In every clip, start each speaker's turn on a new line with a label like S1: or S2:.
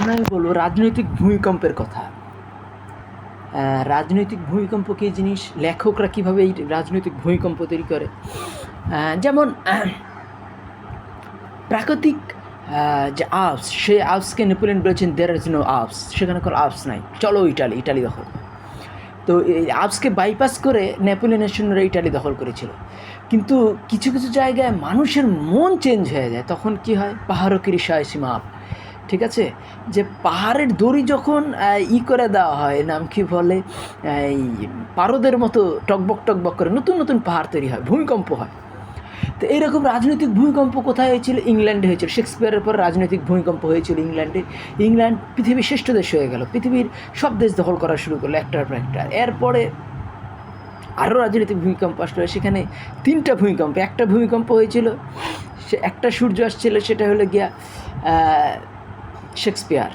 S1: আমি বলব, রাজনৈতিক ভূমিকম্পের কথা। রাজনৈতিক ভূমিকম্প কি জিনিস? লেখকরা কীভাবে এই রাজনৈতিক ভূমিকম্প তৈরি করে? যেমন, প্রাকৃতিক যে আপস সেই আপসকে নেপোলিয়ন বলেছেন দের ইজ নো আপস সেখানে কোনো আপস নাই। চলো ইটালি ইটালি দখল। তো এই আপসকে বাইপাস করে নেপোলিয়নের সৈন্যরা ইটালি দখল করেছিল। কিন্তু কিছু কিছু জায়গায় মানুষের মন চেঞ্জ হয়ে যায়। তখন কি হয়? পাহাড়কির সীমাপ ঠিক আছে? যে পাহাড়ের দড়ি যখন ই করে দেওয়া হয়, নাম কি বলে? এই পারদের মতো টকবক টকবক করে নতুন নতুন পাহাড় তৈরি হয়, ভূমিকম্প হয়। তো এইরকম রাজনৈতিক ভূমিকম্প কোথায় হয়েছিল? ইংল্যান্ডে হয়েছিল। শেক্সপিয়ারের পর রাজনৈতিক ভূমিকম্প হয়েছিল ইংল্যান্ডে। ইংল্যান্ড পৃথিবীর শ্রেষ্ঠ দেশ হয়ে গেল। পৃথিবীর সব দেশ দখল করা শুরু করল একটার পর একটা। এরপরে আরও রাজনৈতিক ভূমিকম্প আসলো। সেখানে তিনটা ভূমিকম্প, একটা ভূমিকম্প হয়েছিল, সে একটা সূর্য আসছিল, সেটা হলো গিয়া শেক্সপিয়ার।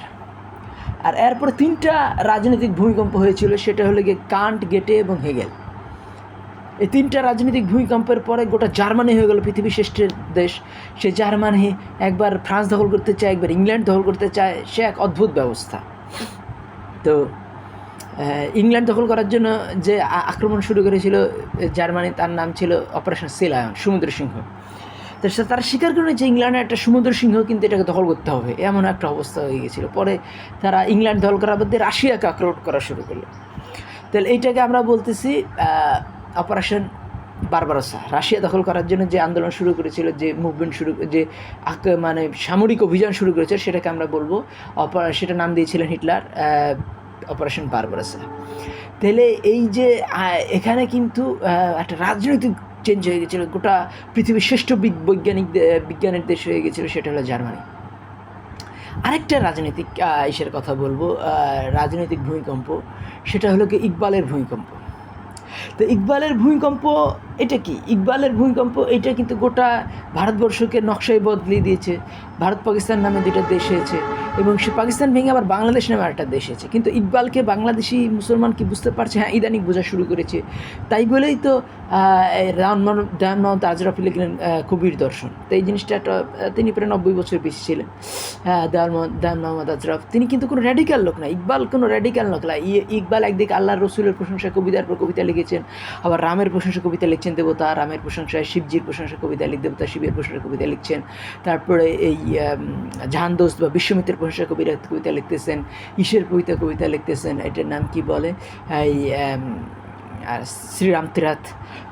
S1: আর এরপরে তিনটা রাজনৈতিক ভূমিকম্প হয়েছিল, সেটা হলো গিয়ে কান্ট, গেটে এবং হেগেল। এই তিনটা রাজনৈতিক ভূমিকম্পের পরে গোটা জার্মানি হয়ে গেল পৃথিবীর শ্রেষ্ঠ দেশ। সে জার্মানি একবার ফ্রান্স দখল করতে চায়, একবার ইংল্যান্ড দখল করতে চায়, সে এক অদ্ভুত ব্যবস্থা। তো ইংল্যান্ড দখল করার জন্য যে আক্রমণ শুরু করেছিল জার্মানি, তার নাম ছিল অপারেশন সেলায়ন, সমুদ্র সিংহ। তো সে তারা স্বীকার করে যে ইংল্যান্ডের একটা সমুদ্র সিংহ কিন্তু এটাকে দখল করতে হবে। এমন একটা অবস্থা হয়ে গেছিল। পরে তারা ইংল্যান্ড দখল করার মধ্যে রাশিয়াকে আক্রমণ করা শুরু করল। তাহলে এইটাকে আমরা বলতেছি অপারেশন বারবারসা। রাশিয়া দখল করার জন্য যে আন্দোলন শুরু করেছিল, যে মুভমেন্ট শুরু, যে মানে সামরিক অভিযান শুরু করেছে, সেটাকে আমরা বলব অপার সেটা নাম দিয়েছিলেন হিটলার অপারেশন বারবারসা। তাহলে এই যে এখানে কিন্তু একটা রাজনৈতিক চেঞ্জ হয়ে গেছিল, গোটা পৃথিবীর শ্রেষ্ঠ বৈজ্ঞানিক বিজ্ঞানের দেশ হয়ে গেছিল, সেটা হলো জার্মানি। আরেকটা রাজনৈতিক ইসের কথা বলব রাজনৈতিক ভূমিকম্প, সেটা হলো কি ইকবালের ভূমিকম্প। তো ইকবালের ভূমিকম্প এটা কি? ইকবালের ভূমিকম্প, এটা কিন্তু গোটা ভারতবর্ষকে নকশায় বদলে দিয়েছে। ভারত পাকিস্তান নামে দুটো দেশ হয়েছে এবং সে পাকিস্তান ভেঙে আবার বাংলাদেশ নামে একটা দেশ হয়েছে। কিন্তু ইকবালকে বাংলাদেশি মুসলমান কি বুঝতে পারছে? হ্যাঁ ইদানিং বোঝা শুরু করেছে। তাই বলেই তো রাম রাম মোহাম্মদ আজরফ লিখলেন কবির দর্শন। তো এই জিনিসটা একটা তিনি প্রায় নব্বই বছর বেশি ছিলেন হ্যাঁ দয়াল মোহাম্মদ আজরফ তিনি কিন্তু কোনো র্যাডিক্যাল লোক না, ইকবাল কোনো র্যাডিক্যাল লোক না। ইকবাল একদিকে আল্লাহ রসুলের প্রশংসা কবিতার পর কবিতা লিখেছেন, আবার রামের প্রশংসা কবিতা লিখছেন। দেবতা রামের প্রশংসায় শিবজির প্রশংসা কবিতা লিখ দেবতা শিবের প্রশংসা কবিতা লিখছেন। তারপরে এই আম, জাহান বা বিশ্বমিত্রের প্রশংসা কবিতা কবিতা লিখতেছেন ঈশের কবিতা কবিতা লিখতেছেন এটার নাম কি বলে? এই আর শ্রীরাম তিরাথ।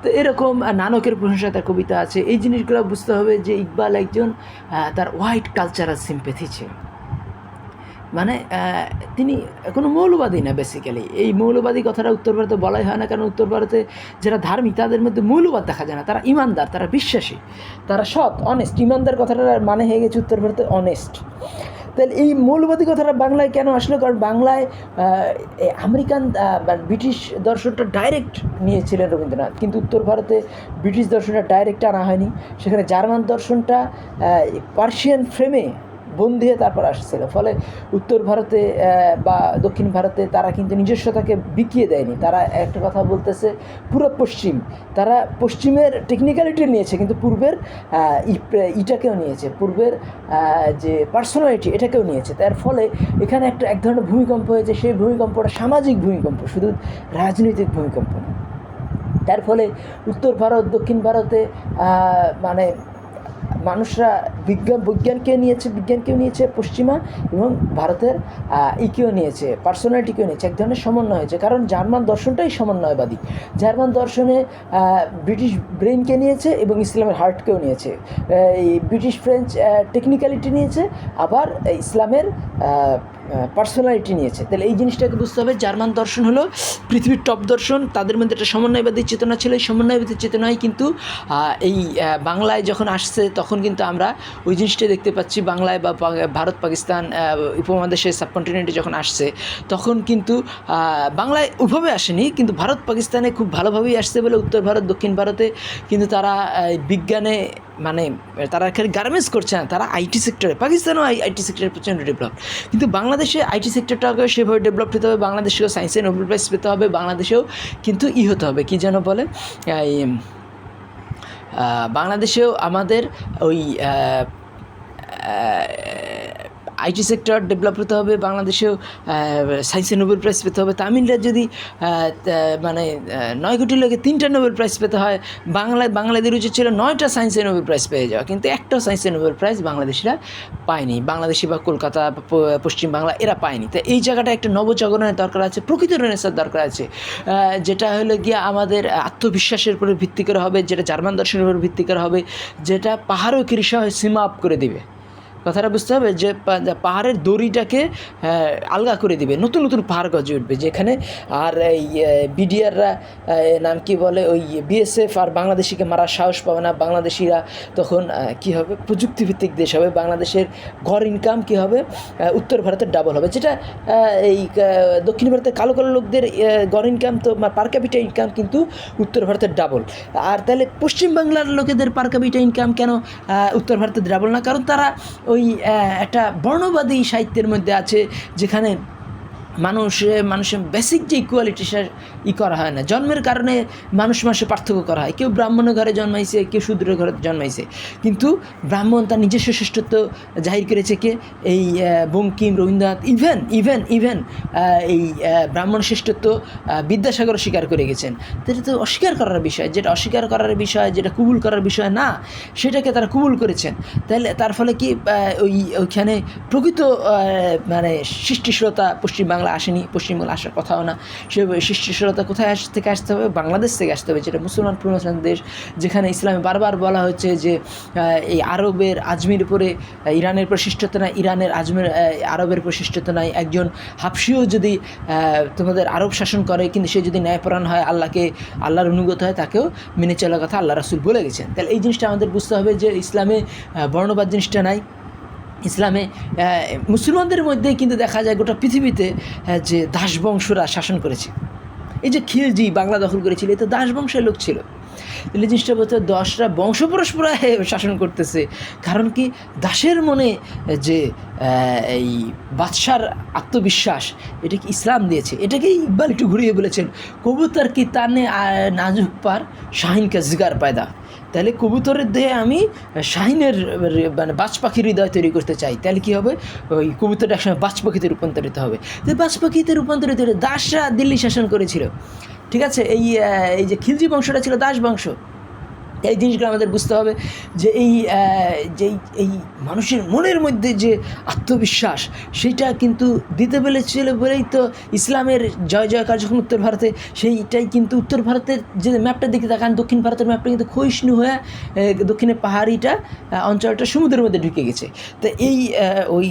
S1: তো এরকম নানকের প্রশংসা তার কবিতা আছে। এই জিনিসগুলো বুঝতে হবে যে ইকবাল একজন তার হোয়াইট কালচারাল সিম্পেথি ছিল। মানে তিনি কোনো মৌলবাদী না বেসিক্যালি এই মৌলবাদী কথাটা উত্তর ভারতে বলাই হয় না, কারণ উত্তর ভারতে যারা ধার্মিক, তাদের মধ্যে মৌলবাদ দেখা যায় না। তারা ইমানদার, তারা বিশ্বাসী, তারা সৎ অনেস্ট ইমানদার কথাটার মানে হয়ে গেছে উত্তর ভারতে অনেস্ট তাহলে এই মৌলবাদী কথাটা বাংলায় কেন আসলো? কারণ বাংলায় আমেরিকান ব্রিটিশ দর্শনটা ডাইরেক্ট নিয়েছিলেন রবীন্দ্রনাথ। কিন্তু উত্তর ভারতে ব্রিটিশ দর্শনটা ডাইরেক্ট আনা হয়নি। সেখানে জার্মান দর্শনটা পার্সিয়ান ফ্রেমে বন্দি হয়ে তারপর আসছিল। ফলে উত্তর ভারতে বা দক্ষিণ ভারতে তারা কিন্তু নিজস্বতাকে বিকিয়ে দেয়নি। তারা একটা কথা বলতেছে, পুরো পশ্চিম। তারা পশ্চিমের টেকনিক্যালিটি নিয়েছে, কিন্তু পূর্বের ইটাকেও নিয়েছে। পূর্বের যে পার্সোনালিটি এটাকেও নিয়েছে। তার ফলে এখানে একটা, এক ধরনের ভূমিকম্প হয়েছে। সেই ভূমিকম্পটা সামাজিক ভূমিকম্প, শুধু রাজনৈতিক ভূমিকম্প না। তার ফলে উত্তর ভারত, দক্ষিণ ভারতে মানে মানুষরা বিজ্ঞান বৈজ্ঞানকে নিয়েছে, বিজ্ঞানকেও নিয়েছে পশ্চিমা এবং ভারতের ইকেও নিয়েছে, পার্সোনালিটিকেও নিয়েছে, এক ধরনের সমন্বয় হয়েছে। কারণ জার্মান দর্শনটাই সমন্বয়বাদী। জার্মান দর্শনে ব্রিটিশ ব্রেনকে নিয়েছে এবং ইসলামের হার্টকেও নিয়েছে। এই ব্রিটিশ ফ্রেঞ্চ টেকনিক্যালিটি নিয়েছে, আবার ইসলামের পার্সোনালিটি নিয়েছে। তাহলে এই জিনিসটাকে বুঝতে হবে, জার্মান দর্শন হলো পৃথিবীর টপ দর্শন, তাদের মধ্যে একটা সমন্বয়বাদী চেতনা ছিল, এই সমন্বয়বাদী চেতনায় কিন্তু এই বাংলায় যখন আসছে তখন কিন্তু আমরা ওই জিনিসটা দেখতে পাচ্ছি বাংলায় বা ভারত পাকিস্তান আহ, উপমহাদেশের সাবকন্টিনেন্টে যখন আসছে তখন কিন্তু বাংলায় ওইভাবে আসেনি কিন্তু ভারত পাকিস্তানে খুব ভালোভাবেই আসছে বলে উত্তর ভারত দক্ষিণ ভারতে কিন্তু তারা বিজ্ঞানে মানে তারা এখানে গার্মেন্টস করছে না তারা আইটি সেক্টরে পাকিস্তানও আইটি সেক্টরে প্রচণ্ড ডেভেলপ কিন্তু বাংলাদেশে আইটি সেক্টরটাকে সেভাবে ডেভেলপ হতে হবে বাংলাদেশেও সায়েন্সে নোবেল প্রাইজ পেতে হবে বাংলাদেশেও কিন্তু ই হতে হবে কী যেন বলে বাংলাদেশেও আমাদের ওই আইটি সেক্টর ডেভেলপ হতে হবে, বাংলাদেশেও সায়েন্সে নোবেল প্রাইজ পেতে হবে। তামিলরা যদি মানে নয় কোটি লোকে তিনটা নোবেল প্রাইজ পেতে হয়, বাংলায়, বাংলাদেশ উচিত ছিল নয়টা সায়েন্সে নোবেল প্রাইজ পেয়ে যাওয়া। কিন্তু একটা সায়েন্সে নোবেল প্রাইজ বাংলাদেশিরা পায়নি। বাংলাদেশি বা কলকাতা বা প- পশ্চিম বাংলা এরা পায়নি। তো এই জায়গাটা একটা নবজাগরণের দরকার আছে, প্রকৃত রেনেসার দরকার আছে। যেটা হলো গিয়ে আমাদের আত্মবিশ্বাসের উপরে ভিত্তি করে হবে, যেটা জার্মান দর্শনের উপর ভিত্তি করে হবে, যেটা পাহাড়ও কৃষা সীমা আপ করে দিবে। কথাটা বুঝতে হবে যে পাহাড়ের দড়িটাকে আলগা করে দিবে, নতুন নতুন পাহাড় গজে উঠবে, যেখানে আর এই বিডিআররা নাম কি বলে, ওই বিএসএফ আর বাংলাদেশিকে মারার সাহস পাবে না। বাংলাদেশিরা তখন কি হবে? প্রযুক্তিভিত্তিক দেশ হবে। বাংলাদেশের গড় ইনকাম কি হবে? উত্তর ভারতের ডাবল হবে। যেটা এই দক্ষিণ ভারতের কালো কালো লোকদের গড় ইনকাম তো পার ক্যাপিটা ইনকাম কিন্তু উত্তর ভারতের ডাবল আর তাহলে পশ্চিম বাংলার লোকেদের পার ক্যাপিটা ইনকাম কেন উত্তর ভারতের ডাবল না? কারণ তারা ওই একটা বর্ণবাদী সাহিত্যের মধ্যে আছে যেখানে মানুষ, মানুষের বেসিক যে ইকুয়ালিটি সে ই করা হয় না। জন্মের কারণে মানুষ মানুষের পার্থক্য করা হয়। কেউ ব্রাহ্মণের ঘরে জন্মাইছে, কেউ শূদ্র ঘরে জন্মাইছে। কিন্তু ব্রাহ্মণ তার নিজস্ব শ্রেষ্ঠত্ব জাহির করেছে কে? এই Bankim, Rabindranath even even even এই ব্রাহ্মণ শ্রেষ্ঠত্ব বিদ্যাসাগর স্বীকার করে গেছেন। এটা তো অস্বীকার করার বিষয়। যেটা অস্বীকার করার বিষয়, যেটা কুবুল করার বিষয় না, সেটাকে তারা কুবুল করেছেন। তাহলে তার ফলে কি ওই, ওইখানে প্রকৃত মানে সৃষ্টিশীলতা পশ্চিমবাংলা আসেনি পশ্চিমবাংলা আসার কথাও না। সে সৃষ্টিশীলতা কোথায় আস, থেকে আসতে হবে? বাংলাদেশ থেকে আসতে হবে, যেটা মুসলমান প্রমোশন দেশ, যেখানে ইসলামে বারবার বলা হচ্ছে যে এই আরবের আজমির উপরে ইরানের প্রশিষ্টতা নাই, ইরানের আজমের আরবের প্রশিষ্টতা নাই। একজন হাফসিও যদি তোমাদের আরব শাসন করে, কিন্তু সে যদি ন্যায়পরায়ণ হয়, আল্লাহকে, আল্লাহর অনুগত হয়, তাকেও মেনে চলার কথা আল্লাহ রাসুল বলে গেছেন। তাহলে এই জিনিসটা আমাদের বুঝতে হবে যে, ইসলামে বর্ণবাদ জিনিসটা নাই। ইসলামে মুসলমানদের মধ্যে কিন্তু দেখা যায় গোটা পৃথিবীতে যে দাসবংশরা শাসন করেছে। এই যে খিলজি বাংলা দখল করেছিল তো দাসবংশের লোক ছিল। তাহলে জিনিসটা বলতে দশটা বংশ পরস্পর শাসন করতেছে। কারণ কি? দাসের মনে যে এই বাদশার আত্মবিশ্বাস, এটা কি ইসলাম দিয়েছে? এটাকে ইকবাল একটু ঘুরিয়ে বলেছেন, কবুতর কি তানে নাজুক পার? শাহিনকে জিগার পায়দা। তাহলে কবুতরের দেহে আমি শাহিনের মানে বাজ পাখির হৃদয় তৈরি করতে চাই। তাহলে কী হবে? ওই কবুতরটা একসময় বাজ পাখিতে রূপান্তরিত হবে। তো বাজ পাখিতে রূপান্তরিত হলে দাসরা দিল্লি শাসন করেছিল। ঠিক আছে? এই এই যে খিলজি বংশটা ছিল দাস বংশ। এই জিনিসগুলো আমাদের বুঝতে হবে যে এই যে এই- মানুষের মনের মধ্যে যে আত্মবিশ্বাস, সেটা কিন্তু দিতে পেরেছিল বলেই তো ইসলামের জয় জয়কার যখন উত্তর ভারতে, সেইটাই কিন্তু উত্তর ভারতের যে ম্যাপটা দিকে তাকান, দক্ষিণ ভারতের ম্যাপটা কিন্তু ক্ষয়িষ্ণু হয়ে দক্ষিণে পাহাড়িটা অঞ্চলটা সমুদ্রের মধ্যে ঢুকে গেছে। তো এই ওই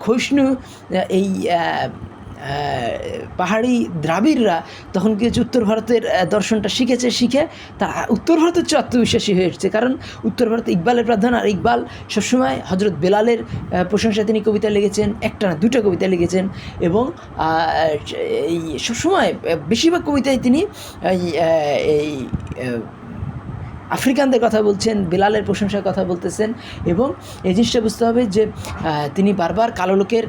S1: ক্ষয়িষ্ণু এই পাহাড়ি দ্রাবিড়রা তখন কি হচ্ছে উত্তর ভারতের দর্শনটা শিখেছে, শিখে তা উত্তর ভারতের চেয়ে আত্মবিশ্বাসী হয়ে এসেছে। কারণ উত্তর ভারতে ইকবালের প্রাধান্য আর ইকবাল সবসময় হজরত বেলালের প্রশংসা তিনি কবিতা লিখেছেন, একটা না দুটো কবিতা লিখেছেন এবং এই সবসময় বেশিরভাগ কবিতায় তিনি, এই আফ্রিকানদের কথা বলছেন, বেলালের প্রশংসার কথা বলতেছেন এবং এই জিনিসটা বুঝতে হবে যে তিনি বারবার কালো লোকের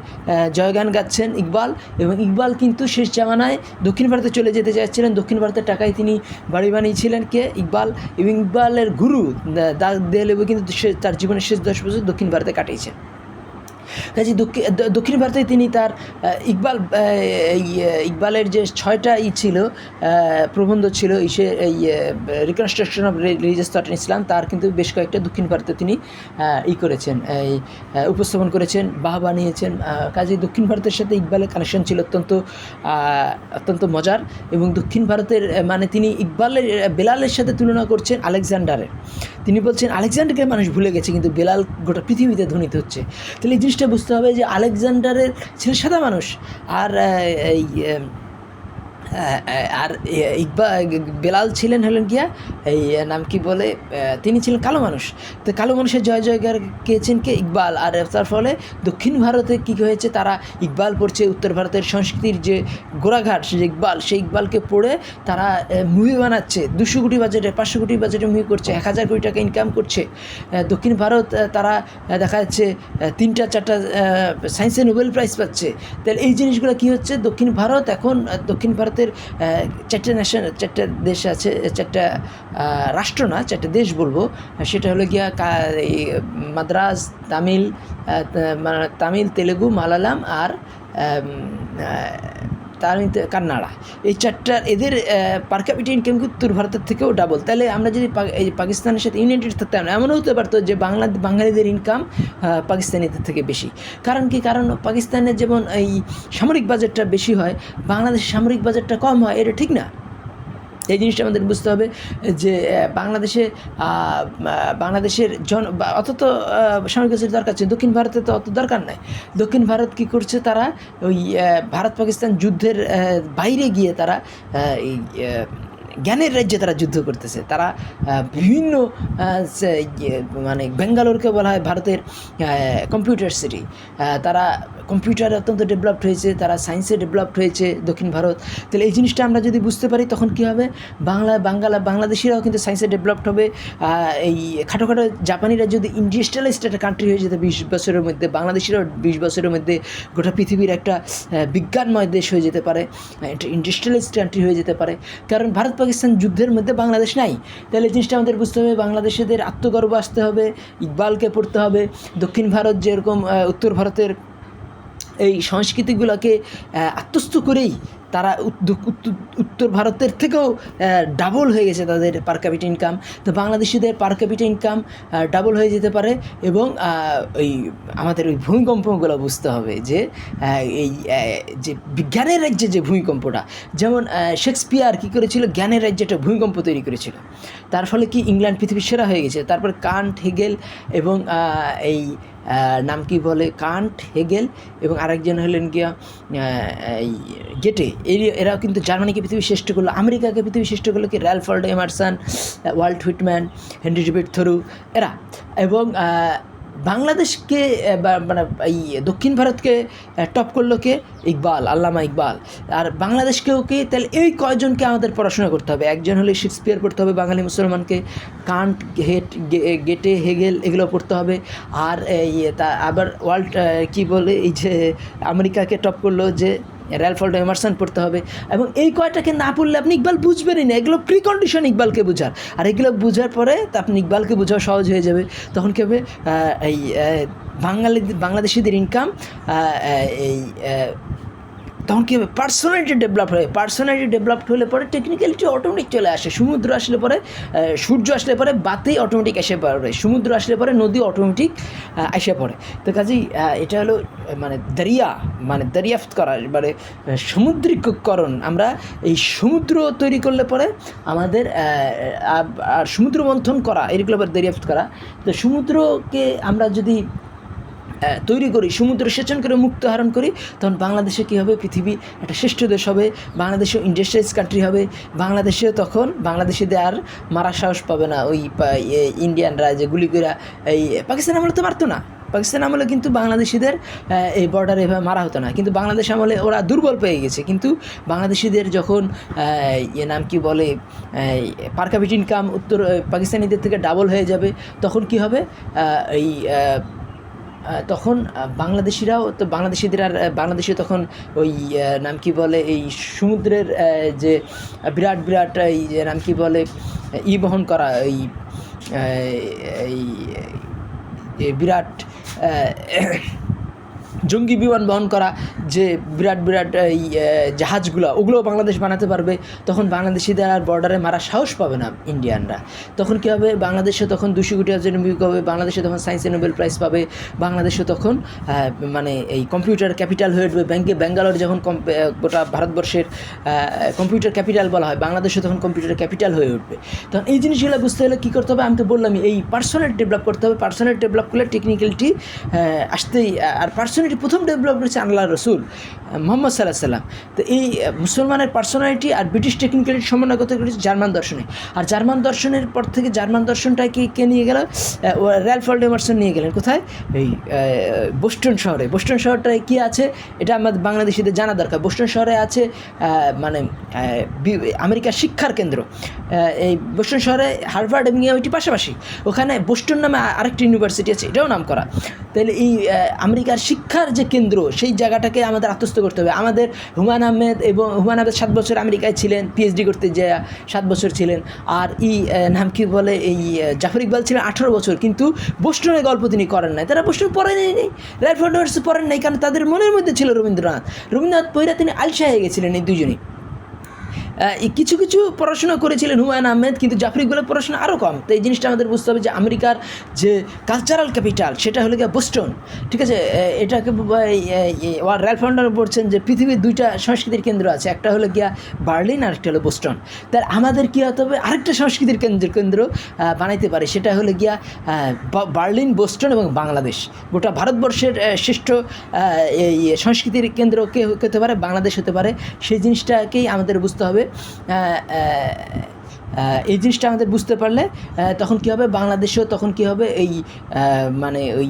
S1: জয়গান গাচ্ছেন ইকবাল এবং ইকবাল কিন্তু শেষ জামানায় দক্ষিণ ভারতে চলে যেতে চাইছিলেন। দক্ষিণ ভারতের টাকায় তিনি বাড়ি বানিয়েছিলেন কে? ইকবাল এবং ইকবালের গুরু, দা দেহলেবু কিন্তু সে, তার জীবনের শেষ দশ বছর দক্ষিণ ভারতে কাটিয়েছেন। কাজে দক্ষিণ ভারতে তিনি তার ইকবাল ইকবালের যে ছয়টা ই ছিল প্রবন্ধ ছিল ইসে এই রিকনস্ট্রাকশন অফ রিলিজিয়াস থট ইসলাম তার কিন্তু বেশ কয়েকটা দক্ষিণ ভারতে তিনি ই করেছেন, এই উপস্থাপন করেছেন বাহ বানিয়েছেন কাজে দক্ষিণ ভারতের সাথে ইকবালের কানেকশন ছিল অত্যন্ত অত্যন্ত মজার এবং দক্ষিণ ভারতের মানে তিনি ইকবালের বেলালের সাথে তুলনা করছেন আলেকজান্ডারের। তিনি বলছেন, আলেকজান্ডারকে মানুষ ভুলে গেছে, কিন্তু বেলাল গোটা পৃথিবীতে ধ্বনিত হচ্ছে। তাহলে এই জিনিসটা বুঝতে হবে যে আলেকজান্ডারের ছেলে সাদা মানুষ। আর এই আর ইকবা, বেলাল ছিলেন হলেন গিয়া, এই নাম কি বলে তিনি ছিলেন কালো মানুষ। তো কালো মানুষের জয় জয়গার গেয়েছেন কে? ইকবাল। আর তার ফলে দক্ষিণ ভারতে কী হয়েছে? তারা ইকবাল পড়ছে, উত্তর ভারতের সংস্কৃতির যে গোড়াঘাট যে ইকবাল, সেই ইকবালকে পড়ে তারা মুভি বানাচ্ছে। দুশো কোটি বাজেটে, পাঁচশো কোটি বাজেটে মুভি করছে, এক হাজার কোটি টাকা ইনকাম করছে। দক্ষিণ ভারত তারা দেখা যাচ্ছে তিনটা, চারটা সায়েন্সে নোবেল প্রাইজ পাচ্ছে। তাহলে এই জিনিসগুলো কী হচ্ছে? দক্ষিণ ভারত এখন, দক্ষিণ ভারতের আহ, চারটে ন্যাশন চারটা দেশ আছে চারটা রাষ্ট্র না চারটা দেশ বলব সেটা হলো গিয়া এই মাদ্রাস তামিল মানে তামিল তেলেগু মালালাম আর হইতে কান্নাড়া। এই চারটার এদের পার ক্যাপিটা ইনকাম কিন্তু উত্তর ভারতের থেকেও ডাবল তাহলে আমরা যদি এই পাকিস্তানের সাথে ইউনাইটেড থাকতাম না এমনও হতে পারতো যে বাংলা বাঙালিদের ইনকাম পাকিস্তানিদের থেকে বেশি। কারণ কি? কারণ পাকিস্তানের যেমন এই সামরিক বাজেটটা বেশি হয়, বাংলাদেশের সামরিক বাজেটটা কম হয়, এটা ঠিক না। এই জিনিসটা আমাদের বুঝতে হবে যে বাংলাদেশে বাংলাদেশের জন অত তো বাজেট দরকার ছিল দক্ষিণ ভারতে তো অত দরকার নাই। দক্ষিণ ভারত কী করছে তারা? ওই ভারত পাকিস্তান যুদ্ধের বাইরে গিয়ে তারা এই জ্ঞানের রাজ্যে তারা যুদ্ধ করতেছে। তারা বিভিন্ন ইয়ে, মানে বেঙ্গালোরকে বলা হয় ভারতের কম্পিউটার সিটি তারা কম্পিউটারে অত্যন্ত ডেভেলপড হয়েছে, তারা সায়েন্সে ডেভেলপড হয়েছে দক্ষিণ ভারত। তাহলে এই জিনিসটা আমরা যদি বুঝতে পারি, তখন কী হবে? বাংলা, বাঙ্গালা, বাংলাদেশিরাও কিন্তু সায়েন্সে ডেভেলপড হবে। এই খাটো খাটো জাপানিরা যদি ইন্ডাস্ট্রিয়ালাইজড একটা কান্ট্রি হয়ে যেত বিশ বছরের মধ্যে, বাংলাদেশিরাও বিশ বছরের মধ্যে গোটা পৃথিবীর একটা বিজ্ঞানময় দেশ হয়ে যেতে পারে একটা ইন্ডাস্ট্রিয়ালাইজড কান্ট্রি হয়ে যেতে পারে। কারণ ভারত পাকিস্তান যুদ্ধের মধ্যে বাংলাদেশ নাই। তাহলে জিনিসটা আমাদের বুঝতে হবে, বাংলাদেশিদের আত্মগর্ব আসতে হবে, ইকবালকে পড়তে হবে। দক্ষিণ ভারত যেরকম উত্তর ভারতের এই সংস্কৃতিগুলোকে আত্মস্থ করেই তারা উত্ত- উত্ত- উত্তর ভারতের থেকেও ডাবল হয়ে গেছে তাদের পার ক্যাপিটা ইনকাম তো বাংলাদেশিদের পার ক্যাপিটা ইনকাম ডাবল হয়ে যেতে পারে এবং ওই আমাদের ওই ভূমিকম্পগুলো বুঝতে হবে যে এই যে বিজ্ঞানের রাজ্যে যে ভূমিকম্পটা, যেমন শেক্সপিয়ার কী করেছিল? জ্ঞানের রাজ্যে একটা ভূমিকম্প তৈরি করেছিল। তার ফলে কি ইংল্যান্ড পৃথিবীর সেরা হয়ে গেছে? তারপর কান্ট হেগেল এবং এই নাম কি বলে? কান্ট, হেগেল এবং আরেকজন হলেন গিয়া গেটে। এরাও কিন্তু জার্মানিকে পৃথিবী শ্রেষ্ঠ করল, আমেরিকাকে পৃথিবী শ্রেষ্ঠ করল কি? Ralph Waldo Emerson Walt Whitman, Henry David Thoreau, এরা। এবং বাংলাদেশকে মানে এই দক্ষিণ ভারতকে টপ করল কে? ইকবাল, আল্লামা ইকবাল। আর বাংলাদেশকেও কে? তাহলে এই কয়জনকে আমাদের পড়াশোনা করতে হবে? একজন হলে শেক্সপিয়ার পড়তে হবে, বাঙালি মুসলমানকে। কান্ট হেট গেটে হেগেল এগুলো পড়তে হবে। আর এই তা, আবার ওয়ার্ল্ড কি বলে? এই যে, আমেরিকাকে টপ করল যে র্যালফোর্ড এমারসন পড়তে হবে। এবং এই কয়টাকে না পড়লে আপনি ইকবাল বুঝবেনই না। এগুলো প্রিকন্ডিশন ইকবালকে বোঝার। আর এগুলো বোঝার পরে তা আপনি ইকবালকে বোঝাও সহজ হয়ে যাবে। তখন কী হবে? এই বাঙালি বাংলাদেশিদের ইনকাম এই তখন কী হবে? পার্সোনালিটি ডেভেলপ হয়। পার্সোনালিটি ডেভেলপড হলে পরে টেকনিক্যালিটি অটোমেটিক চলে আসে। সমুদ্র আসলে পরে সূর্য আসলে পরে বাতি অটোমেটিক এসে পড়ে। সমুদ্র আসলে পরে নদী অটোমেটিক এসে পড়ে। তো কাজেই এটা হলো মানে দরিয়া মানে দরিয়াফত করা মানে সামুদ্রিককরণ আমরা এই সমুদ্র তৈরি করলে পরে আমাদের আর সমুদ্র মন্থন করা এগুলো আবার দরিয়াফত করা। তো সমুদ্রকে আমরা যদি তৈরি করি সমুদ্র সেচন করে মুক্ত আহরণ করি, তখন বাংলাদেশে কী হবে? পৃথিবী একটা শ্রেষ্ঠ দেশ হবে, বাংলাদেশেও ইন্ডাস্ট্রিয়াইজ কান্ট্রি হবে, বাংলাদেশেও তখন বাংলাদেশিদের আর মারা সাহস পাবে না ওই ইন্ডিয়ানরা যে গুলি করে এই, পাকিস্তান আমলে তো পারতো না, পাকিস্তান আমলে কিন্তু বাংলাদেশিদের এই বর্ডারে এভাবে মারা হতো না, কিন্তু বাংলাদেশ আমলে ওরা দুর্বল পেয়ে গেছে, কিন্তু বাংলাদেশিদের যখন ইয়ে নাম কি বলে পার ইনকাম উত্তর পাকিস্তানিদের থেকে ডাবল হয়ে যাবে, তখন কি হবে? এই তখন বাংলাদেশিরাও তো বাংলাদেশিদের আর বাংলাদেশি তখন ওই নাম কি বলে, এই সমুদ্রের যে বিরাট বিরাট এই যে নাম কি বলে ই বহন করা এই বিরাট জঙ্গি বিমান বহন করা যে বিরাট বিরাট এই জাহাজগুলো ওগুলো বাংলাদেশ বানাতে পারবে, তখন বাংলাদেশিদের আর বর্ডারে মারা সাহস পাবে না ইন্ডিয়ানরা তখন কী হবে? বাংলাদেশে তখন দুশো কোটি জনবিক হবে, বাংলাদেশে তখন সায়েন্সে নোবেল প্রাইজ পাবে, বাংলাদেশে তখন মানে এই কম্পিউটার ক্যাপিটাল হয়ে উঠবে। ব্যাংকে ব্যাঙ্গালোর যখন গোটা ভারতবর্ষের কম্পিউটার ক্যাপিটাল বলা হয়, বাংলাদেশে তখন কম্পিউটার ক্যাপিটাল হয়ে উঠবে। তখন এই জিনিসগুলো বুঝতে হলে কী করতে হবে? আমি তো বললামই, এই পার্সোনালিটি ডেভেলপ করতে হবে। পার্সোনালিটি ডেভেলপ করলে টেকনিক্যালিটি আসতেই আর পার্সোনালিটি প্রথম ডেভেলপ করেছে আল্লাহ রসুল, মোহাম্মদ সাল্লাহ সাল্লাম। তো এই মুসলমানের পার্সোনালিটি আর ব্রিটিশ টেকনিক্যালিটি সমন্বয় করতে করেছে জার্মান দর্শনে। আর জার্মান দর্শনের পর থেকে জার্মান দর্শনটাকে কে নিয়ে গেল? র্যালফোল্ড ডেমার্সন নিয়ে গেলেন। কোথায়? এই বোস্টন শহরে। বোস্টন শহরটায় কী আছে? এটা আমাদের বাংলাদেশিদের জানা দরকার। বোস্টন শহরে আছে মানে আমেরিকার শিক্ষার কেন্দ্র। এই বোস্টন শহরে হার্ভার্ড এবং ইউনিভার্সিটি পাশাপাশি। ওখানে বোস্টন নামে আরেকটি ইউনিভার্সিটি আছে। এটাও নাম করা তাহলে এই আমেরিকার শিক্ষা সুরক্ষার যে কেন্দ্র, সেই জায়গাটাকে আমাদের আত্মস্থ করতে হবে। আমাদের হুমায়ুন আহমেদ এবং হুমায়ুন আহমেদ সাত বছর আমেরিকায় ছিলেন পিএইচডি করতে যে সাত বছর ছিলেন। আর ই নাম কি বলে, এই জাফর ইকবাল ছিলেন আঠারো বছর, কিন্তু বোস্টনের গল্প তিনি করেন নাই। তারা বোস্টন পড়েন নেই রাইট ফোর্ডার্স পড়েন নাই, কারণ তাদের মনের মধ্যে ছিল রবীন্দ্রনাথ। রবীন্দ্রনাথ পৈরা তিনি আলসা হয়ে গেছিলেন এই দুজনেই। কিছু কিছু পড়াশোনা করেছিলেন হুমায়ুন আহমেদ, কিন্তু জাফর ইকবালের পড়াশোনা আরও কম। তো এই জিনিসটা আমাদের বুঝতে হবে যে আমেরিকার যে কালচারাল ক্যাপিটাল সেটা হলো গিয়ে বোস্টন। ঠিক আছে? এটাকে র্যাল ফাউন্ডার বলছেন যে পৃথিবীর দুইটা সংস্কৃতির কেন্দ্র আছে, একটা হলো গিয়া বার্লিন আর একটা হলো বোস্টন। তার আমাদের কী হতে হবে? আরেকটা সংস্কৃতির কেন্দ্র কেন্দ্র বানাইতে পারে, সেটা হলো গিয়া বার্লিন, বোস্টন এবং বাংলাদেশ। গোটা ভারতবর্ষের শ্রেষ্ঠ এই সংস্কৃতির কেন্দ্র কে হতে পারে? বাংলাদেশ হতে পারে। সেই জিনিসটাকেই আমাদের বুঝতে হবে। 呃呃 এই জিনিসটা আমাদের বুঝতে পারলে তখন কী হবে? বাংলাদেশেও তখন কী হবে? এই মানে ওই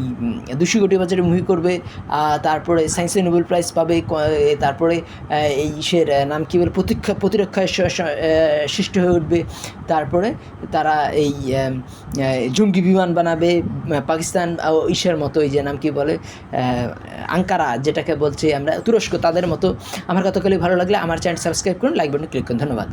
S1: দুশো কোটি বাজারে মুভি করবে তারপরে সায়েন্সে নোবেল প্রাইজ পাবে তারপরে এই ইসের নাম কী বলে? প্রতীক্ষা, প্রতিরক্ষায় সৃষ্টি হয়ে উঠবে। তারপরে তারা এই জঙ্গি বিমান বানাবে পাকিস্তান ও ইসের মতো, এই যে নাম কি বলে? আঙ্কারা, যেটাকে বলছি আমরা, তুরস্ক, তাদের মতো। আমার কথাগুলি ভালো লাগলে আমার চ্যানেল সাবস্ক্রাইব করুন, লাইক বাটন ক্লিক করুন। ধন্যবাদ।